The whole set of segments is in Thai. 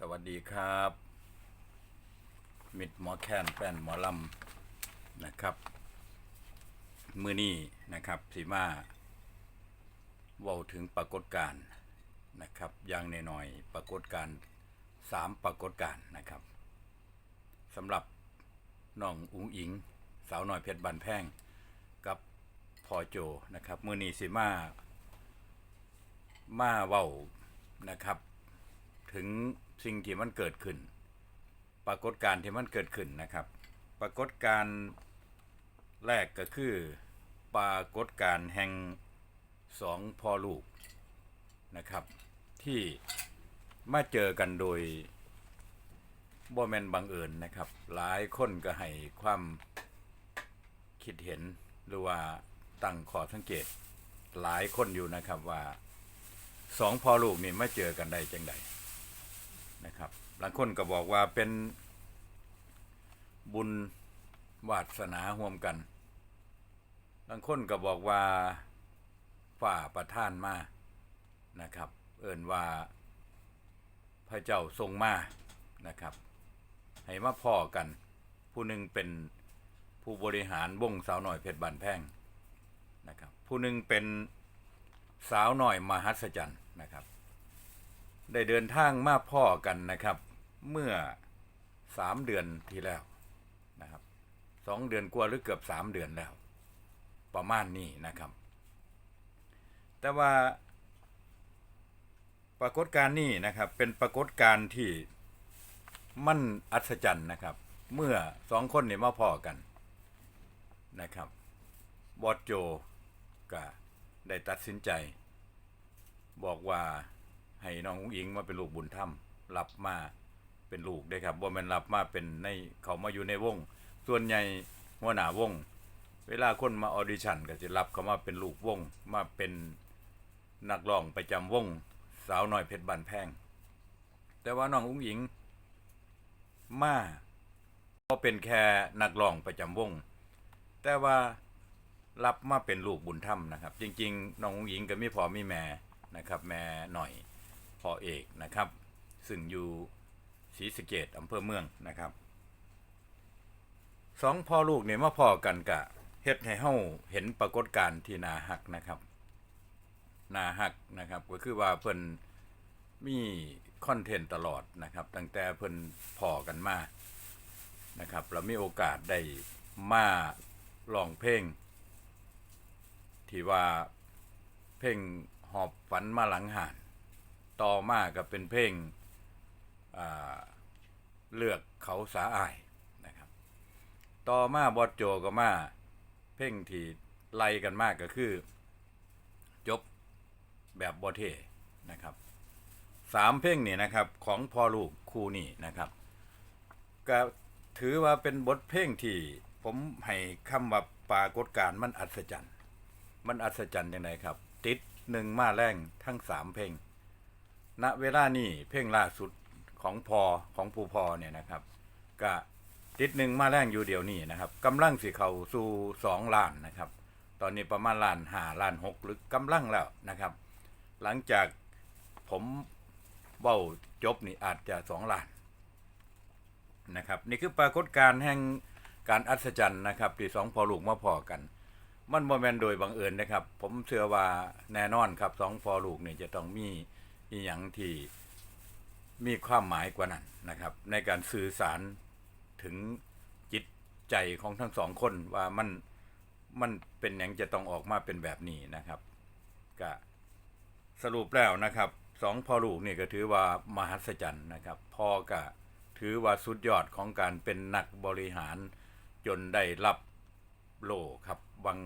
สวัสดีครับ มิดหมอแคนแป้นหมอลำนะครับ มือนี้นะครับสีมาเว้าถึงปรากฏการณ์นะครับอย่างหน่อยๆปรากฏการณ์สามปรากฏการณ์นะครับสำหรับน้องอุ๋งอิง สาวน้อยเพชรบันแพงกับพอโจนะครับมือนี้สีมามาเว้านะครับ ถึง สิ่งที่มันเกิดขึ้น ปรากฏการณ์ที่มันเกิดขึ้นนะครับ ปรากฏการณ์แรกก็คือ ปรากฏการณ์แห่งสองพ่อลูกนะครับ ที่มาเจอกันโดยบ่แมนบังเอิญนะครับ หลายคนก็ให้ความคิดเห็นหรือว่าตั้งขอสังเกตหลายคนอยู่นะครับว่าสองพ่อลูกนี่มาเจอกันได้จังใด นะครับบางคนก็บอกว่าเป็นบุญวาสนาห่วมกันบางคนก็บอกว่าฝ่าประท่านมานะครับ เอิ่นว่าพระเจ้าทรงมานะครับ ให้มาพ่อกัน ผู้หนึ่งเป็นผู้บริหารวงสาวหน่อยเพชรบันแพงนะครับ ผู้หนึ่งเป็นสาวหน่อยมหัศจรรย์นะครับ ได้เดินทางมาพ่อกันนะครับ เมื่อสามเดือนที่แล้วนะครับสองเดือนกว่าหรือเกือบสามเดือนแล้ว ประมาณนี้นะครับ แต่ว่า ปรากฏการณ์นี้นะครับ เป็นปรากฏการณ์ที่มันอัศจรรย์นะครับ เมื่อสองคนนี้มาพ่อกันนะครับบอสโจก็ได้ตัดสินใจ บอกว่า ให้น้องอุ้งอิงมาเป็นลูกบุญธรรมรับมาเป็นลูกได้ครับว่ามันรับมาเป็นในเขามาอยู่ในวง ส่วนใหญ่หัวหน้าวง เวลาคนมาออดิชั่นก็จะรับเขามาเป็นลูกวงมาเป็นนักร้องประจำวง สาวน้อยเพชรบันแพง แต่ว่าน้องอุ้งอิงมาก็เป็นแค่นักร้องประจำวง แต่ว่ารับมาเป็นลูกบุญธรรมนะครับ จริง ๆ น้องอุ้งอิงก็มีพ่อมีแม่นะครับ แม่หน่อย อเอกนะครับ ซึ่งอยู่ศรีสะเกดอำเภอเมืองนะครับสองพ่อลูกเนี่ยมาพ่อกันกะเฮ็ดให้เฮาเห็นปรากฏการณ์ที่นาหักนะครับนาหักนะครับ ก็คือว่าเพิ่นมีคอนเทนต์ตลอดนะครับ ตั้งแต่เพิ่นพ่อกันมานะครับเรามีโอกาสได้มาร้องเพลง ที่ว่าเพลงหอบฝันมาหลังหาน ต่อมาก็เป็นเพลงเลือกเขาสาอายนะครับ ต่อมาบอดโจก็มาเพลงที่ไล่กันมากก็คือ จบแบบบอเทนะครับสามเพลงนี่นะครับของพ่อลูกคู่นี่นะครับ ก็ถือว่าเป็นบทเพลงที่ผมให้คำว่าปรากฏการมันอัศจรรย์ มันอัศจรรย์ยังไงครับ ติดหนึ่งมาแรงทั้งสามเพลง ณเวลานี้เพลงล่าสุดของพอของผู้พอเนี่ยนะครับก็ติดหนึ่งมาแรงอยู่เดียวนี้นะครับกำลังสิเขาสู่สองล้านนะครับ ตอนนี้ประมาณล้านห้าล้านหกหรือกำลังแล้วนะครับ หลังจากผมเบ้าจบนี่อาจจะสองล้านนะครับ นี่คือปรากฏการณ์แห่งการอัศจรรย์นะครับ ที่สองพอลูกมาพอกัน มันโมเมนโดยบังเอิญนะครับ ผมเชื่อว่าแน่นอนครับสองพอลูกเนี่ยจะต้องมี อีหยังที่มีความหมายกว่านั้นนะครับ ในการสื่อสารถึงจิตใจของทั้งสองคนว่ามันมันเป็นอย่างจะต้องออกมาเป็นแบบนี้นะครับก็สรุปแล้วนะครับสองพ่อลูกนี่ก็ถือว่ามหัศจรรย์นะครับ พ่อก็ถือว่าสุดยอดของการเป็นนักบริหาร จนได้รับโล่ครับวัง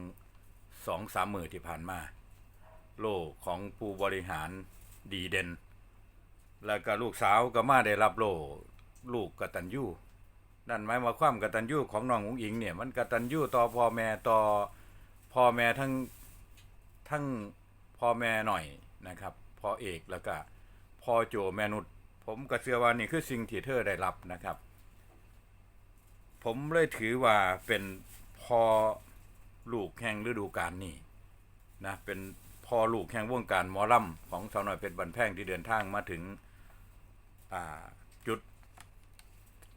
สองสามมือที่ผ่านมา โล่ของผู้บริหาร ดีเด่น แล้วก็ลูกสาวก็มาได้รับโลลูกกตัญญูนั่นหมายว่าความกตัญญูของน้องอุ๋งอิงเนี่ยมันกตัญญูต่อพ่อแม่ต่อพ่อแม่ทั้งทั้งพ่อแม่หน่อยนะครับพ่อเอกแล้วก็พ่อโจแมนุชผมก็เชื่อว่านี่คือสิ่งที่เธอได้รับนะครับ ผมเลยถือว่าเป็นพ่อลูกแห่งฤดูกาลนี้นะเป็น พ่อลูกแห่งวงการหมอลำของสาวน้อยเพชรบันแพงที่เดินทางมาถึงอ่า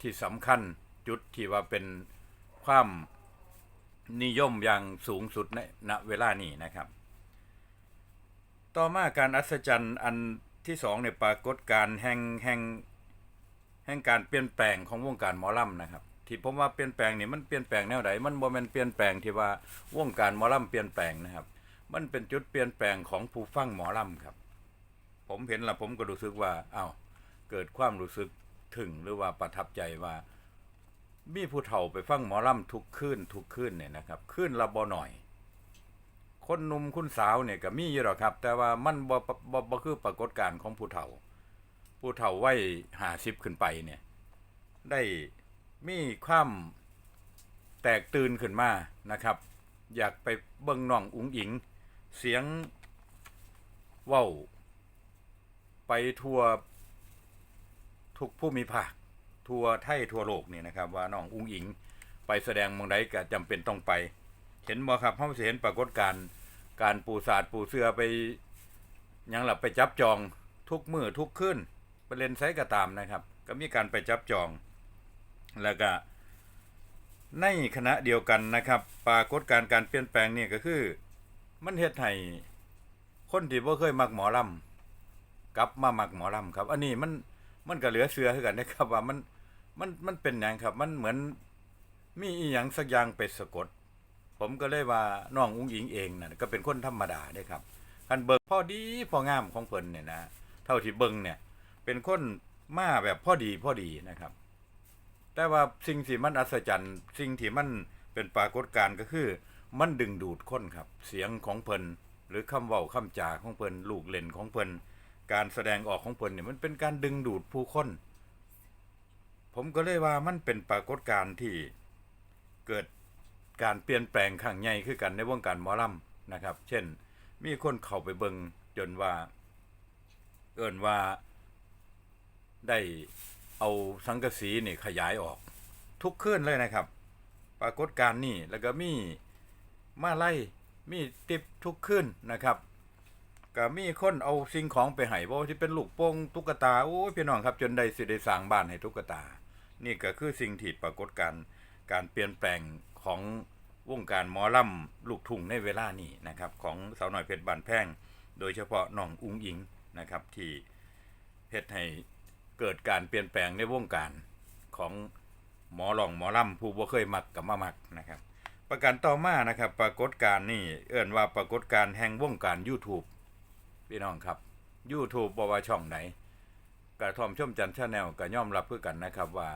ที่สำคัญจุดที่ว่าเป็นความนิยมอย่างสูงสุดในณเวลานี้นะครับ ต่อมาการอัศจรรย์อันที่สองในปรากฏการแห่งแห่งแห่งการเปลี่ยนแปลงของวงการหมอลำนะครับ ที่ผมว่าเปลี่ยนแปลงนี่มันเปลี่ยนแปลงแนวใดมันบ่แม่นเปลี่ยนแปลงที่ว่าวงการหมอลำเปลี่ยนแปลงนะครับ มันเป็นจุดเปลี่ยนแปลงของผู้ฟังหมอลำครับ ผมเห็นแล้วผมก็รู้สึกว่าอ้าวเกิดความรู้สึกถึงหรือว่าประทับใจว่ามีผู้เฒ่าไปฟังหมอลำทุกคืนทุกคืนเนี่ยนะครับคืนละบ่หน่อย คนหนุ่มคุณสาวเนี่ยก็มีอยู่หรอกครับ แต่ว่ามันบ่บ่บ่บ่คือปรากฏการณ์ของผู้เฒ่า ผู้เฒ่าวัยห้าสิบขึ้นไปเนี่ย ได้มีความแตกตื่นขึ้นมานะครับ อยากไปเบิ่งน้องอุ๋งอิง เสียงว้าวไปทั่วทุกผู้มีภาคทั่วไทยทั่วโลกนี่นะครับ ว่าน้องอุ๋งอิงไปแสดงเมืองใดก็จำเป็นต้องไป เห็นบ่ครับเฮาสิเห็นปรากฏการณ์การปูศาสตร์ปูเสือไปยังหลับไปจับจองทุกมือทุกคืนไปเล่นไซก็ตามนะครับ ก็มีการไปจับจอง แล้วก็ในคณะเดียวกันนะครับ ปรากฏการการเปลี่ยนแปลงนี่ก็คือ มันเฮ็ดให้คนที่บ่เคยมักหมอลำกลับมามักหมอลำครับ อันนี้มันมันก็เหลือเชื่อคือกันนะครับ ว่ามันมันมันเป็นหยังครับ มันเหมือนมีอีหยังสักอย่างไปสะกด ผมก็เลยว่าน้องอุ้งอิงเองน่ะก็เป็นคนธรรมดาเด้ครับคันเบิกพอดีพองามของเพิ่นเนี่ยนะเท่าที่เบิ่งเนี่ย เป็นคนมาแบบพอดีพอดีนะครับ แต่ว่าสิ่งที่มันอัศจรรย์ สิ่งที่มันเป็นปรากฏการณ์ก็คือ มันดึงดูดคนครับ เสียงของเพิ่นหรือคำเว้าคำจาของเพิ่นลูกเล่นของเพิ่นการแสดงออกของเพิ่นเนี่ยมันเป็นการดึงดูดผู้คน ผมก็เลยว่ามันเป็นปรากฏการณ์ที่เกิดการเปลี่ยนแปลงข้างใหญ่คือกันในวงการหมอลำนะครับ เช่น มีคนเข้าไปเบิงจนว่า เอิ้นว่าได้เอาสังกะสีนี่ขยายออก ทุกคืนเลยนะครับ ปรากฏการณ์นี่แล้วก็มี มาไล่มีติบทุกคืนนะครับก็มีคนเอาสิ่งของไปให้บ่าที่เป็นลูกโป่งตุ๊กตาโอ้ยพี่น้องครับจนได้สิได้สร้างบ้านให้ตุ๊กตา นี่ก็คือสิ่งที่ปรากฏการการเปลี่ยนแปลงของวงการหมอลำลูกทุ่งในเวลานี้นะครับ ของสาวหน้อยเพชรบานแพงโดยเฉพาะน้องอุ้งอิงนะครับ ที่เฮ็ดให้เกิดการเปลี่ยนแปลงในวงการของหมอหลองหมอลำผู้บ่เคยมักกับมามักนะครับ ประการต่อมานะครับ ปรากฏการนี่เอิ่นว่าปรากฏการแห่งวงการ YouTube พี่น้องครับ YouTube บ่ว่าช่องไหนกระทอมชมจันทร์ชาแนลก็ย่อมรับเพื่อกันนะครับว่า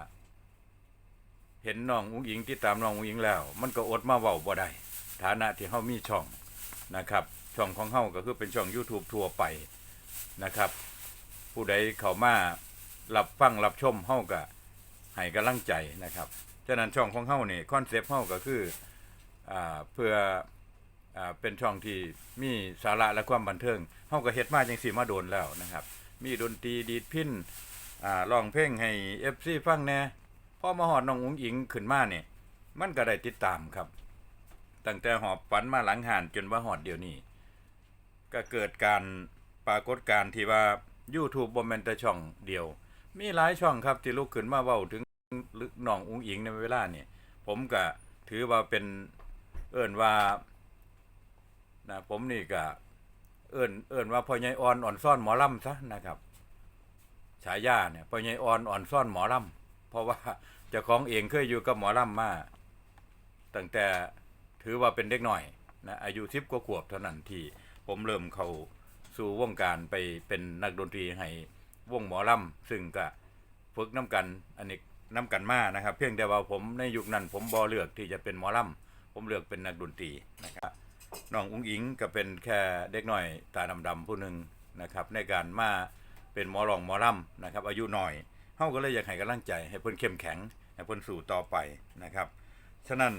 เห็นน้องอุ้งอิงที่ตามน้องอุ้งอิงแล้ว มันก็อดมาเว้าบ่ได้ฐานะที่เฮามีช่องนะครับ ช่องของเฮาก็คือเป็นช่อง YouTube ทั่วไปนะครับ ผู้ใดเข้ามารับฟังรับชมเฮาก็ให้กำลังใจนะครับฉะนั้นช่องของเฮานี่คอนเซปต์เฮาก็คือ เพื่ออเป็นช่องที่มีสาระและความบันเทิงเฮาก็เฮ็ดมาจังซี่มาโดนแล้วนะครับ มีดนตรีดีดพินอ่าร้องเพลงให้ FC ฟังแน่พอมาฮอดน้องอุ๋งอิงขึ้นมาเนี่ยมันก็ได้ติดตามครับ ตั้งแต่หอบฝันมาหลังหานจนว่าฮอดเดี๋ยวนี้ ก็เกิดการปรากฏการที่ว่า YouTube บ่แม่นแต่ช่องเดียว มีหลายช่องครับที่ลุกขึ้นมาเว้าถึงน้องอุ๋งอิงในเวลานี่ผมก็ถือว่าเป็น เอิ้นว่านะผมนี่ก็เอิ้นเอิ้นว่าพ่อใหญ่อ่อนอ่อนซ่อนหมอลำซะนะครับฉายาเนี่ยพ่อใหญ่อ่อนอ่อนซ่อนหมอลำเพราะว่าเจ้าของเองเคยอยู่กับหมอลำมาตั้งแต่ถือว่าเป็นเด็กหน่อยนะอายุ10กว่าขวบเท่านั้นที่ผมเริ่มเข้าสู่วงการไปเป็นนักดนตรีให้วงหมอลำซึ่งก็ฝึกน้ำกันอันนี้น้ำกันมานะครับ เพียงแต่ว่าผมในยุคนั้นผมบอเลือกที่จะเป็นหมอลำ ผมเลือกเป็นนักดนตรีนะครับน้องอุ้งอิงก็เป็นแค่เด็กน้อยตาดำๆผู้หนึ่งนะครับในการมาเป็นหมอรองหมอลำนะครับอายุหน้อยเฮาก็เลยอยากให้กำลังใจให้เพิ่นเข้มแข็งให้เพิ่นสู่ต่อไปนะครับฉะนั้น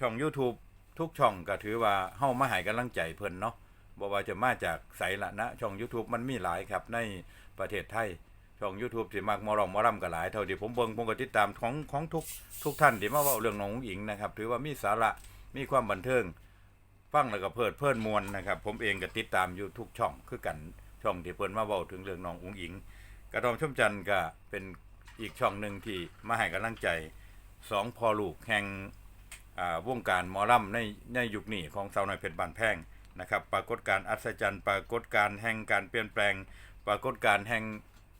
ช่อง YouTube ทุกช่องก็ถือว่าเฮามาให้กำลังใจเพิ่นเนาะบอกว่าจะมาจากไสละนะช่อง YouTube มันมีหลายครับในประเทศไทย ช่อง YouTube สิมักมอรองมอรำก็หลายเท่าที่ผมเบิ่งผมก็ติดตามของของทุกทุกท่านที่มาเว้าเรื่องน้องอุ๋งอิงนะครับถือว่ามีสาระมีความบันเทิงฟังแล้วก็เพลิดเพลินมวลนะครับ ผมเองก็ติดตามอยู่ทุกช่องคือกันช่องที่เพิ่นมาเว้าถึงเรื่องน้องอุ๋งอิง กระทอมชมจันทร์ก็เป็นอีกช่องหนึ่งที่มาให้กำลังใจสองพอลูกแห่งอ่าวงการหมอลำในในยุคนี้ของสาวน้อยเพชรบานแพงนะครับ ปรากฏการอัศจรรย์ ปรากฏการแห่งการเปลี่ยนแปลง ปรากฏการแห่ง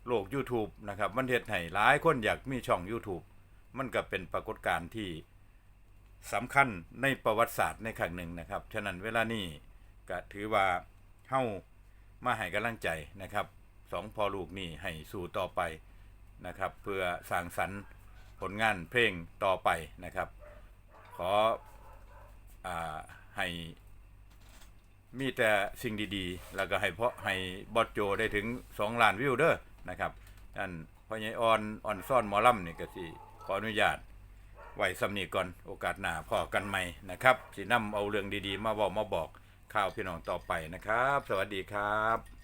โลก YouTube นะครับ มันเฮ็ดให้หลายคนอยากมีช่อง YouTube มันก็เป็นปรากฏการณ์ที่สำคัญในประวัติศาสตร์ในครั้งหนึ่งนะครับ ฉะนั้นเวลานี้ก็ถือว่าเฮามาให้กำลังใจนะครับสองพอลูกนี่ให้สู่ต่อไปนะครับ เพื่อสร้างสรรค์ผลงานเพลงต่อไปนะครับ ขออาให้มีแต่สิ่งดีๆ แล้วก็ให้เพาะให้บอดโจได้ถึง 2 ล้านวิวเด้อ นะครับนั่นพ่อใหญ่อ่อนอ่อนซ่อนหมอลำนี่ก็สิขออนุญาตไว้สำนีก่อนโอกาสหน้าพอกันใหม่นะครับสินำเอาเรื่องดีๆ มาบอกมาบอกข่าวพี่น้องต่อไปนะครับ สวัสดีครับ